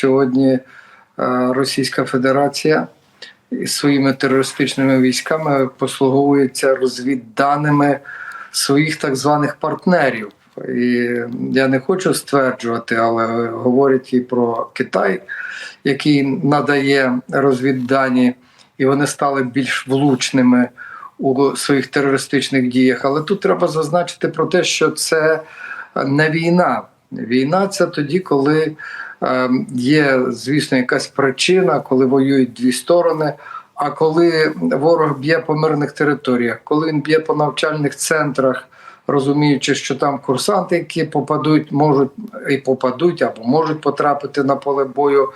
Сьогодні е, Російська Федерація своїми терористичними військами послуговується розвідданими своїх так званих партнерів. І я не хочу стверджувати, але говорять і про Китай, який надає розвіддані, і вони стали більш влучними у своїх терористичних діях. Але тут треба зазначити про те, що це не війна. Війна це тоді, коли є, звісно, якась причина, коли воюють дві сторони. А коли ворог б'є по мирних територіях, коли він б'є по навчальних центрах, розуміючи, що там курсанти, які попадуть, можуть і попадуть або можуть потрапити на поле бою,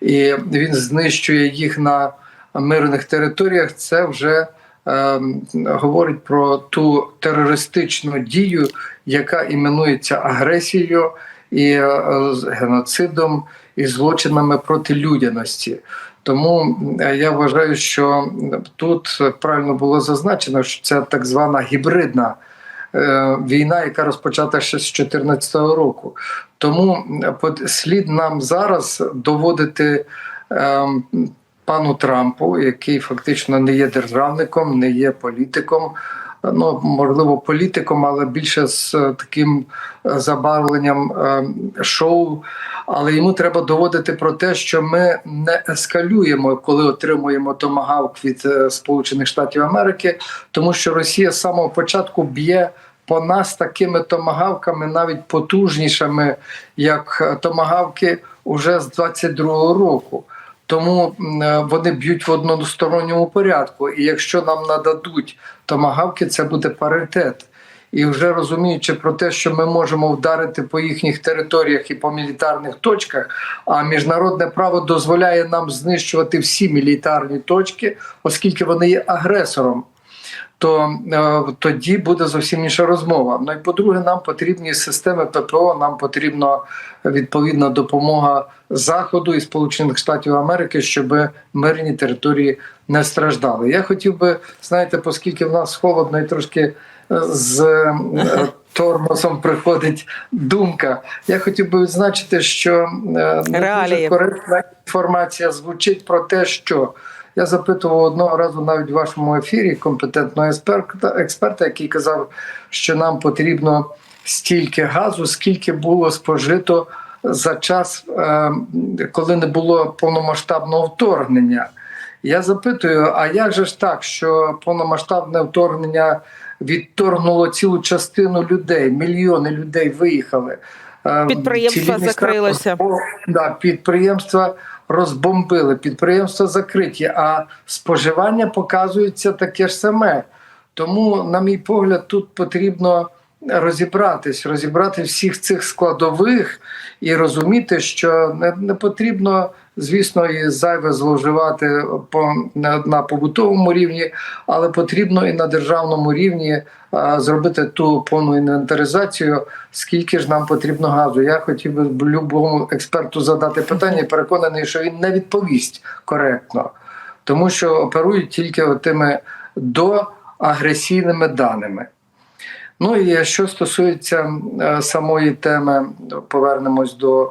і він знищує їх на мирних територіях, це вже е, говорить про ту терористичну дію, яка іменується агресією і е, з геноцидом і злочинами проти людяності. Тому е, я вважаю, що тут правильно було зазначено, що це так звана гібридна е, війна, яка розпочата ще з 2014 року. Тому слід нам зараз доводити е, пану Трампу, який фактично не є державником, не є політиком. Ну, можливо, політиком, але більше з е, таким е, забарвленням е, шоу. Але йому треба доводити про те, що ми не ескалюємо, коли отримуємо томагавк від Сполучених Штатів Америки, тому що Росія з самого початку б'є по нас такими томагавками, навіть потужнішими, як томагавки уже з 22-го року. Тому е, вони б'ють в односторонньому порядку. І якщо нам нададуть томагавки, це буде паритет. І вже розуміючи про те, що ми можемо вдарити по їхніх територіях і по мілітарних точках, а міжнародне право дозволяє нам знищувати всі мілітарні точки, оскільки вони є агресором. То е, тоді буде зовсім інша розмова. Ну і по-друге, нам потрібні системи ППО, нам потрібна відповідна допомога Заходу і Сполучених Штатів Америки, щоб мирні території не страждали. Я хотів би, знаєте, оскільки в нас холодно і трошки е, з е, тормозом приходить думка. Я хотів би відзначити, що не дуже коректна інформація звучить про те, що я запитував одного разу навіть в вашому ефірі компетентного експерта, експерта, який казав, що нам потрібно стільки газу, скільки було спожито за час, е, коли не було повномасштабного вторгнення. Я запитую: а як же ж так, що повномасштабне вторгнення відторгнуло цілу частину людей, мільйони людей виїхали? Е, Підприємства закрилися. Да, підприємства розбомбили, підприємства закриті, а споживання показується таке ж саме. Тому, на мій погляд, тут потрібно розібратись, розібрати всіх цих складових і розуміти, що не, не потрібно, звісно, і зайве зловживати по на, побутовому рівні, але потрібно і на державному рівні зробити ту повну інвентаризацію, скільки ж нам потрібно газу. Я хотів би будь-якому експерту задати питання, і переконаний, що він не відповість коректно, тому що оперують тільки тими доагресійними даними. Ну і що стосується е, самої теми, повернемось до е,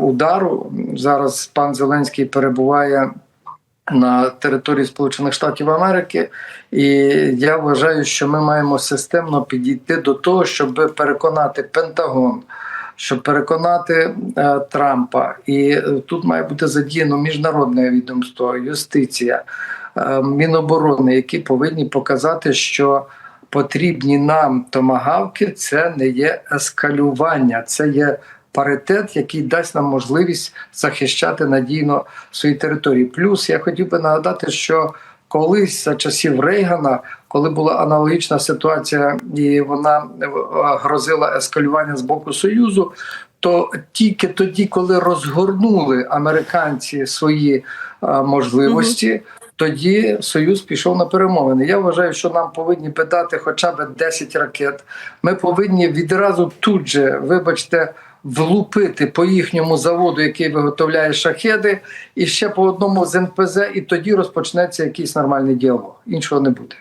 удару. Зараз пан Зеленський перебуває на території Сполучених Штатів Америки, і я вважаю, що ми маємо системно підійти до того, щоб переконати Пентагон. Щоб переконати е, Трампа, і е, тут має бути задіяно міжнародне відомство, юстиція, е, Міноборони, які повинні показати, що потрібні нам томагавки, це не є ескалювання, це є паритет, який дасть нам можливість захищати надійно свої території. Плюс я хотів би нагадати, що колись за часів Рейгана, коли була аналогічна ситуація, і вона е, грозила ескалювання з боку Союзу. То тільки тоді, коли розгорнули американці свої е, можливості, тоді Союз пішов на перемовини. Я вважаю, що нам повинні питати хоча б 10 ракет. Ми повинні відразу тут же, вибачте, влупити по їхньому заводу, який виготовляє шахеди, і ще по одному з НПЗ, і тоді розпочнеться якийсь нормальний діалог. Іншого не буде.